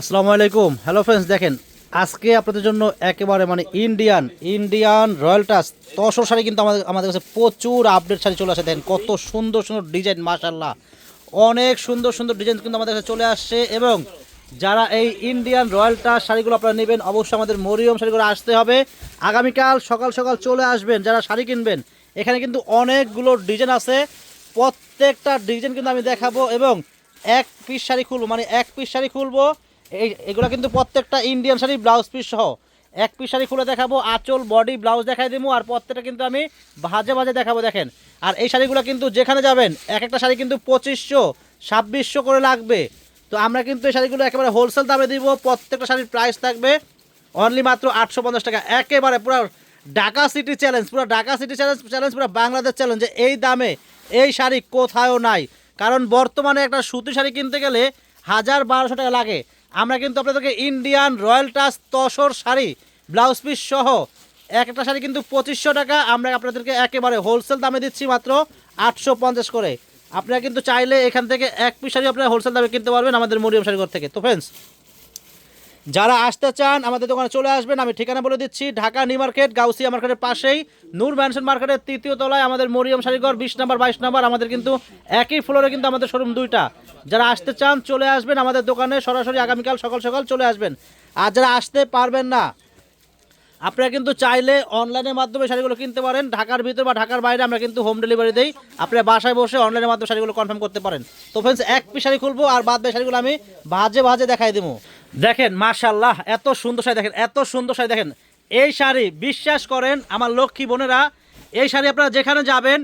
আসসালামু আলাইকুম। Hello friends দেখেন, আজকে আপনাদের জন্য একেবারে মানে Indian Indian royal touch tussar sari কিন্তু আমাদের আমাদের কাছে প্রচুর আপডেট শাড়ি চলে আসে। দেখেন, কত সুন্দর সুন্দর ডিজাইন মাশাল্লাহ অনেক সুন্দর সুন্দর ডিজাইন কিন্তু আমাদের কাছে চলে আসছে এবং যারা এই ইন্ডিয়ান রয়্যাল টাচ শাড়িগুলো আপনারা নেবেন, অবশ্যই আমাদের মরিয়ম শাড়িগুলো আসতে হবে। আগামীকাল সকাল সকাল চলে আসবেন যারা শাড়ি কিনবেন। এখানে কিন্তু অনেকগুলো ডিজাইন আছে। প্রত্যেকটা ডিজাইন কিন্তু আমি দেখাবো এবং এক পিস শাড়ি খুলবো মানে এক পিস শাড়ি খুলবো। এই, এগুলো কিন্তু প্রত্যেকটা ইন্ডিয়ান শাড়ি ব্লাউজ পিস সহ। এক পিস শাড়ি খুলে দেখাবো, আঁচল বডি ব্লাউজ দেখাই দেবো আর প্রত্যেকটা কিন্তু আমি ভাজে ভাজে দেখাবো, দেখেন। আর এই শাড়িগুলো কিন্তু যেখানে যাবেন, এক একটা শাড়ি কিন্তু পঁচিশশো, ছাব্বিশশো করে লাগবে। তো আমরা কিন্তু এই শাড়িগুলো একেবারে হোলসেল দামে দিব, প্রত্যেকটা শাড়ির প্রাইস থাকবে অনলি মাত্র আটশো পঞ্চাশ টাকা। একেবারে পুরো ঢাকা সিটি চ্যালেঞ্জ পুরো ঢাকা সিটি চ্যালেঞ্জ চ্যালেঞ্জ পুরো বাংলাদেশ চ্যালেঞ্জ এই দামে এই শাড়ি কোথাও নাই। কারণ বর্তমানে একটা সুতি শাড়ি কিনতে গেলে হাজার বারোশো টাকা লাগে। আমরা কিন্তু আপনাদেরকে Indian royal touch tussar sari blouse piece সহ এক একটা শাড়ি কিন্তু পঁচিশশো টাকা। আমরা আপনাদেরকে একেবারে হোলসেল দামে দিচ্ছি মাত্র আটশো পঞ্চাশ করে। আপনারা কিন্তু চাইলে এখান থেকে এক পিস শাড়ি আপনারা হোলসেল দামে কিনতে পারবেন আমাদের মরিয়াম শাড়িঘর থেকে। তো ফ্রেন্ডস যারা আসতে চান, আমাদের দোকানে চলে আসবেন। আমি ঠিকানা বলে দিচ্ছি, ঢাকা নিউ মার্কেট, গাউসিয়া মার্কেটের পাশেই। নূর ম্যানশন মার্কেটের তৃতীয় তলায় আমাদের মরিয়ম শাড়িঘর বিশ নাম্বার, বাইশ নাম্বার, আমাদের কিন্তু একই ফ্লোরে কিন্তু আমাদের শোরুম দুইটা। যারা আসতে চান, চলে আসবেন আমাদের দোকানে, সরাসরি আগামীকাল সকাল সকাল চলে আসবেন। আর যারা আসতে পারবেন না, আপনারা কিন্তু চাইলে অনলাইনের মাধ্যমে শাড়িগুলো কিনতে পারেন। ঢাকার ভিতর বা ঢাকার বাইরে আমরা কিন্তু হোম ডেলিভারি দিই। আপনারা বাসায় বসে অনলাইনের মাধ্যমে শাড়িগুলো কনফার্ম করতে পারেন। তো ফ্রেন্ডস এক পিস শাড়ি খুলবো আর বাদ বাকি শাড়িগুলো আমি ভাজে ভাজে দেখাই দেবো। দেখেন মাশাল্লাহ এত সুন্দর শাড়ি দেখেন, এত সুন্দর শাড়ি দেখেন। এই শাড়ি, বিশ্বাস করেন, আমার লক্ষ্মী বোনেরা, এই শাড়ি আপনারা যেখানে যাবেন,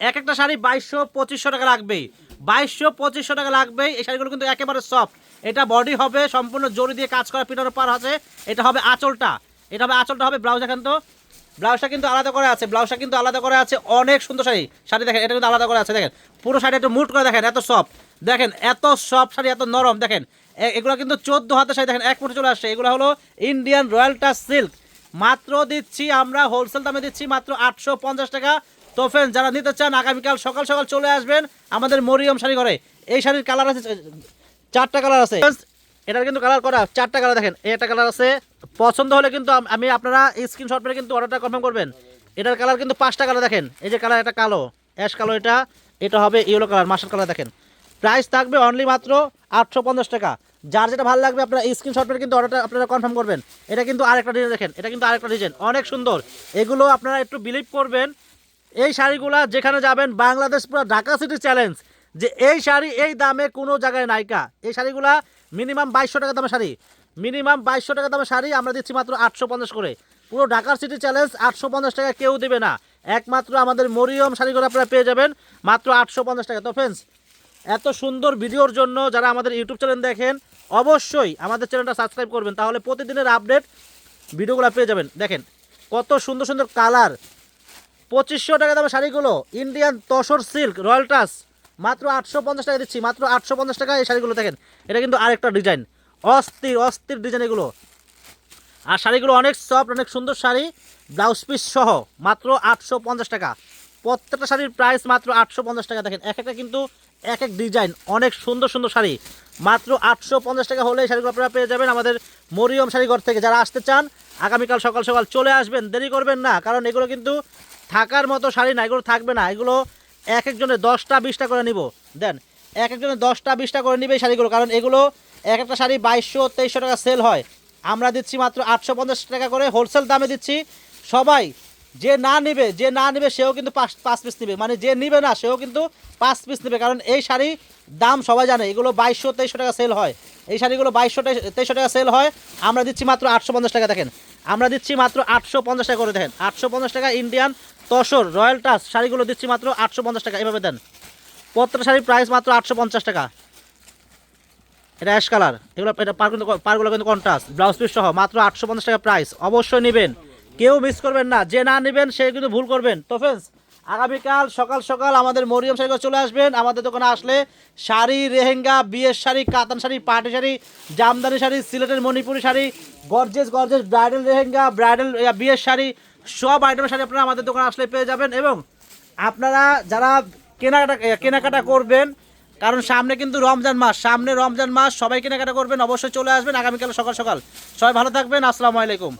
এক একটা শাড়ি বাইশশো, পঁচিশশো টাকা লাগবেই। বাইশশো, পঁচিশশো টাকা লাগবেই, এই শাড়িগুলো কিন্তু একেবারে সফট এটা বডি হবে, সম্পূর্ণ জড়ি দিয়ে কাজ করা পিটার পার আছে, এটা হবে আঁচলটা। এটা হবে আঁচলটা হবে ব্লাউজ এখন তো। ব্লাউজটা কিন্তু আলাদা করে আছে ব্লাউজটা কিন্তু আলাদা করে আছে, অনেক সুন্দর শাড়ি। শাড়ি দেখেন, এটা কিন্তু আলাদা করে আছে, দেখেন। পুরো শাড়ি একটু মুট করে দেখেন, এত সফট দেখেন, এত সফট শাড়ি, এত নরম। দেখেন এগুলো কিন্তু চোদ্দ হাতের শাড়ি, দেখেন, এক ফুটে চলে আসছে। এগুলো হলো ইন্ডিয়ান রয়্যাল টাচ সিল্ক মাত্র দিচ্ছি আমরা হোলসেল দামে দিচ্ছি মাত্র আটশো পঞ্চাশ টাকা। তো ফ্রেন্ড যারা নিতে চান, আগামীকাল সকাল সকাল চলে আসবেন আমাদের মরিয়ম শাড়ি ঘরে। এই শাড়ির কালার আছে, চারটা কালার আছে। এটার কিন্তু কালার করা, চারটা কালার দেখেন, একটা কালার আছে। পছন্দ হলে কিন্তু আমি আপনারা স্ক্রিনশট মেরে কিন্তু অর্ডারটা কনফার্ম করবেন। এটার কালার কিন্তু পাঁচটা কালার দেখেন, এই যে কালার এটা কালো অ্যাশ কালো এটা এটা হবে ইয়েলো কালার মাস্টার কালার দেখেন। প্রাইস থাকবে অনলি মাত্র আটশো পঞ্চাশ টাকা। যার যেটা ভালো লাগবে, আপনারা স্ক্রিনশট মেরে কিন্তু অর্ডারটা আপনারা কনফার্ম করবেন। এটা কিন্তু আরেকটা ডিজাইন দেখেন, এটা কিন্তু আরেকটা ডিজাইন অনেক সুন্দর। এগুলো আপনারা একটু বিলিভ করবেন, এই শাড়িগুলো যেখানে যাবেন, বাংলাদেশ পুরো ঢাকা সিটি চ্যালেঞ্জ যে এই শাড়ি এই দামে কোনো জায়গায় নায়িকা এই শাড়িগুলা মিনিমাম বাইশশো টাকা দামের শাড়ি। মিনিমাম বাইশশো টাকা দামের শাড়ি আমরা দিচ্ছি মাত্র আটশো পঞ্চাশ করে। পুরো ঢাকার সিটি চ্যালেঞ্জ আটশো পঞ্চাশ টাকা কেউ দেবে না। একমাত্র আমাদের মরিয়ম শাড়িগুলো আপনারা পেয়ে যাবেন মাত্র আটশো পঞ্চাশ টাকা। তো ফ্রেন্ডস এত সুন্দর ভিডিওর জন্য যারা আমাদের ইউটিউব চ্যানেল দেখেন, অবশ্যই আমাদের চ্যানেলটা সাবস্ক্রাইব করবেন, তাহলে প্রতিদিনের আপডেট ভিডিওগুলো পেয়ে যাবেন। দেখেন, কত সুন্দর সুন্দর কালার পঁচিশশো টাকা দামের শাড়িগুলো Indian tussar silk royal touch মাত্র আটশো পঞ্চাশ টাকা দিচ্ছি, মাত্র আটশো পঞ্চাশ টাকা এই শাড়িগুলো, দেখেন, এটা কিন্তু আরেকটা ডিজাইন অস্থির অস্থির ডিজাইন এগুলো। আর শাড়িগুলো অনেক সফট অনেক সুন্দর শাড়ি ব্লাউজ পিস সহ, মাত্র আটশো পঞ্চাশ টাকা। প্রত্যেকটা শাড়ির প্রাইস মাত্র আটশো পঞ্চাশ টাকা। দেখেন, এক একটা কিন্তু এক এক ডিজাইন অনেক সুন্দর সুন্দর শাড়ি। মাত্র আটশো পঞ্চাশ টাকা হলে এই শাড়িগুলো আপনারা পেয়ে যাবেন আমাদের মরিয়ম শাড়িঘর থেকে। যারা আসতে চান, আগামীকাল সকাল সকাল চলে আসবেন, দেরি করবেন না, কারণ এগুলো কিন্তু থাকার মতো শাড়ি না, এগুলো থাকবে না। এগুলো এক একজনের দশটা, বিশটা করে নিব। দেন, এক একজনের দশটা, বিশটা করে নিবে এই শাড়িগুলো, কারণ এগুলো এক একটা শাড়ি বাইশশো, তেইশশো টাকা সেল হয়। আমরা দিচ্ছি মাত্র আটশো পঞ্চাশ টাকা করে। হোলসেল দামে দিচ্ছি। সবাই যে না নিবে, যে না নিবে, সেও কিন্তু পাঁচ পাঁচ পিস নিবে। মানে যে নিবে না, সেও কিন্তু পাঁচ পিস নেবে। কারণ এই শাড়ি দাম সবাই জানে, এগুলো বাইশশো তেইশশো টাকা সেল হয়। এই শাড়িগুলো বাইশশো তেইশশো টাকা সেল হয়। আমরা দিচ্ছি মাত্র আটশো পঞ্চাশ টাকা, দেখেন। আমরা দিচ্ছি মাত্র আটশো পঞ্চাশ টাকা করে, দেখেন। আটশো পঞ্চাশ টাকা ইন্ডিয়ান তসর রয়্যাল টাচ শাড়িগুলো দিচ্ছি মাত্র আটশো পঞ্চাশ টাকা, এভাবে দেন। পত্র শাড়ির প্রাইস মাত্র আটশো পঞ্চাশ টাকা। এটা অ্যাশ কালার এগুলো, এটা পার কিন্তু, পারগুলো কিন্তু কন্ট্রাস্ট ব্লাউজ পিস সহ, মাত্র আটশো পঞ্চাশ টাকা প্রাইস অবশ্যই নেবেন। কেউ মিস করবেন না। যে না নেবেন, সে কিন্তু ভুল করবেন। তো ফ্রেন্ডস আগামীকাল সকাল সকাল আমাদের মরিয়ম শাড়ি চলে আসবেন। আমাদের দোকানে আসলে শাড়ি, রেহেঙ্গা, বিয়ের শাড়ি, কাতান শাড়ি পাটি শাড়ি, জামদানি শাড়ি, সিলেটের Manipuri sari gorgeous gorgeous bridal lehenga bridal বিয়ের শাড়ি, সব আইটেমের শাড়ি আপনারা আমাদের দোকানে আসলে পেয়ে যাবেন। এবং আপনারা যারা কেনাকাটা কেনাকাটা করবেন, কারণ সামনে কিন্তু রমজান মাস, সামনে রমজান মাস সবাই কেনাকাটা করবেন, অবশ্যই চলে আসবেন আগামীকাল সকাল সকাল। সবাই ভালো থাকবেন, আসসালামু আলাইকুম।